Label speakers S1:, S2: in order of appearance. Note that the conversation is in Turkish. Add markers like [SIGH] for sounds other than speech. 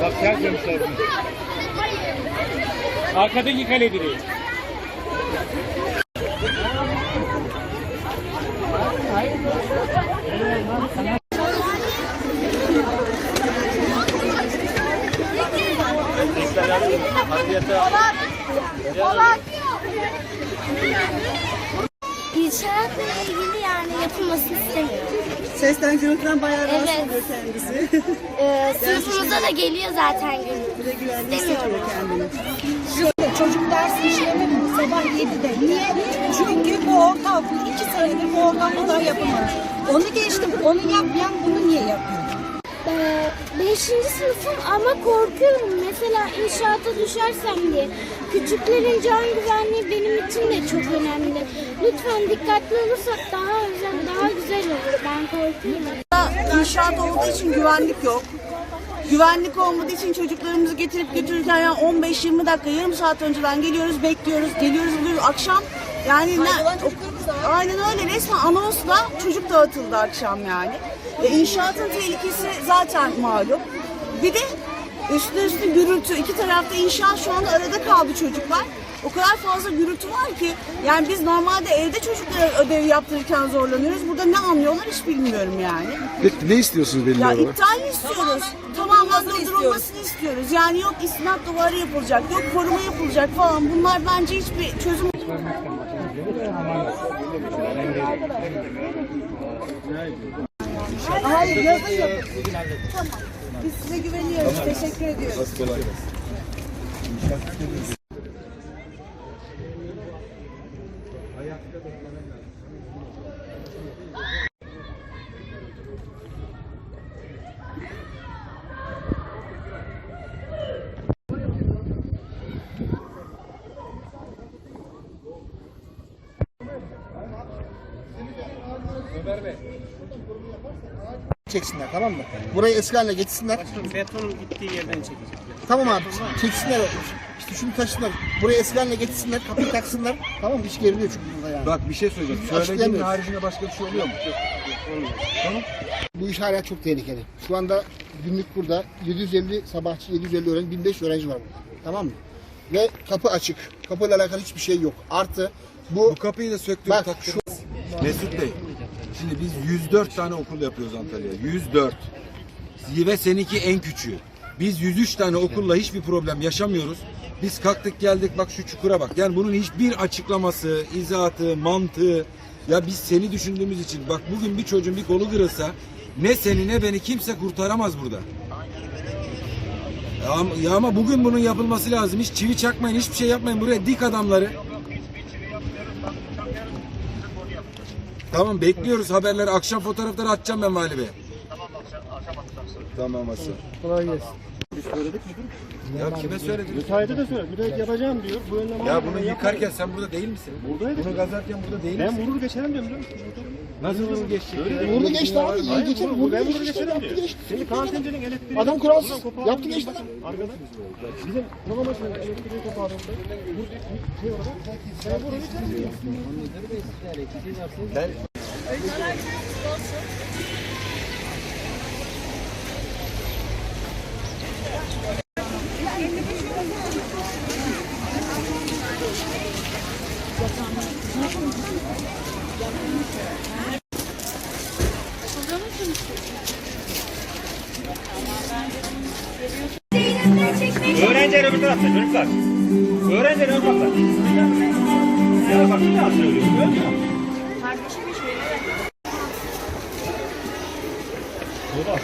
S1: Bak ters dönüşler. Arkadaki kale direği. Polat! Polat!
S2: İnşaatla ilgili yani yapılmasını istemiyorum.
S3: Sesten gürültüden bayağı rahatsız
S2: Evet.
S3: oluyor kendisi. [LAUGHS]
S2: Ee, sınıfımıza da geliyor zaten gün.
S3: Bir de güvenliği
S2: İstemiyorum.
S3: hissediyor kendini.
S4: Çocuk ders işlemi sabah 7'de. Niye? Çünkü bu ortaokul iki senedir bu ortaokulda yapılmamış. Onu geçtim. Onu yapmayan bunu niye yapıyor?
S2: Ee, beşinci sınıfım ama korkuyorum. Mesela inşaata düşersem diye. Küçüklerin can güvenliği benim için de çok önemli. Lütfen dikkatli olursak daha güzel, daha güzel olur. Ben korkuyorum.
S3: İnşaat olduğu için güvenlik yok. Güvenlik olmadığı için çocuklarımızı getirip götürürken yani 15-20 dakika yarım saat önceden geliyoruz, bekliyoruz, geliyoruz, buluyoruz. Akşam yani ne, aynen öyle resmen anonsla çocuk dağıtıldı akşam yani. E, inşaatın tehlikesi zaten malum. Bir de üstüne üstüne gürültü. iki tarafta inşaat şu anda arada kaldı çocuklar. O kadar fazla gürültü var ki yani biz normalde evde çocuklara ödev yaptırırken zorlanıyoruz. Burada ne anlıyorlar hiç bilmiyorum yani.
S5: Ne, ne istiyorsunuz belli
S3: Ya
S5: olarak?
S3: iptal istiyoruz. Tamamen durdurulmasını istiyoruz. Yani yok istinat duvarı yapılacak, yok koruma yapılacak falan. Bunlar bence hiçbir çözüm Hayır yazın yapın. Tamam. Biz size güveniyoruz. Teşekkür ediyoruz.
S6: Çeksinler tamam mı? Burayı eski haline getirsinler.
S1: Betonun gittiği yerden çekecek.
S6: Tamam abi çeksinler. İşte şunu taşısınlar. Burayı eski haline getirsinler. Kapıyı taksınlar. Tamam mı? Hiç geriliyor çünkü burada yani.
S5: Bak bir şey söyleyeceğim.
S6: Açıklayamıyoruz.
S5: haricinde başka bir şey oluyor mu?
S6: Bu iş hala çok tehlikeli. Şu anda günlük burada 750 sabahçı 750 öğrenci 1500 öğrenci var burada. Tamam mı? Ve kapı açık. Kapıyla alakalı hiçbir şey yok. Artı bu
S5: Bu kapıyı da söktürüp
S6: Bak,
S5: taktırın. Mesut Bey, şimdi biz 104 tane okul yapıyoruz Antalya'ya. 104. Ve seninki en küçüğü. Biz 103 tane okulla hiçbir problem yaşamıyoruz. Biz kalktık geldik bak şu çukura bak. Yani bunun hiçbir açıklaması, izahatı, mantığı. Ya biz seni düşündüğümüz için bak bugün bir çocuğun bir kolu kırılsa ne seni ne beni kimse kurtaramaz burada. Ya, ya ama bugün bunun yapılması lazım. Hiç çivi çakmayın, hiçbir şey yapmayın. Buraya dik adamları. Tamam bekliyoruz haberleri. Akşam fotoğrafları atacağım ben Vali Bey. Tamam Hasan.
S6: kolay gelsin.
S5: Ya kime söyledin?
S7: Müteahhite de söyle. Müteahhit yapacağım diyor. Bu önlem
S5: Ya bunu yıkarken sen burada değil misin?
S7: Buradaydım.
S5: Bunu gazarken burada değil
S7: Ben
S5: misin?
S7: vurur geçerim diyorum.
S5: Nasıl vurur geçecek? ya?
S6: Vurdu geçti abi. İyi
S7: Hayır,
S6: geçer.
S7: vurur,
S6: Vurdu
S7: ben vurur
S6: geçti.
S7: geçerim diyor.
S6: geçti.
S7: Şimdi kantincinin elektriği...
S6: Adam kuralsız. Yaptı geçti lan.
S7: Arkada. Bizim programasının elektriği kopardı. Bu şey orada. Ben vurur geçerim diyor.
S1: Öğrenciler öbür tarafta çocuklar. Öğrenciler öbür tarafta. Ya bak bir daha söylüyorum. Görüyor musun? Burada.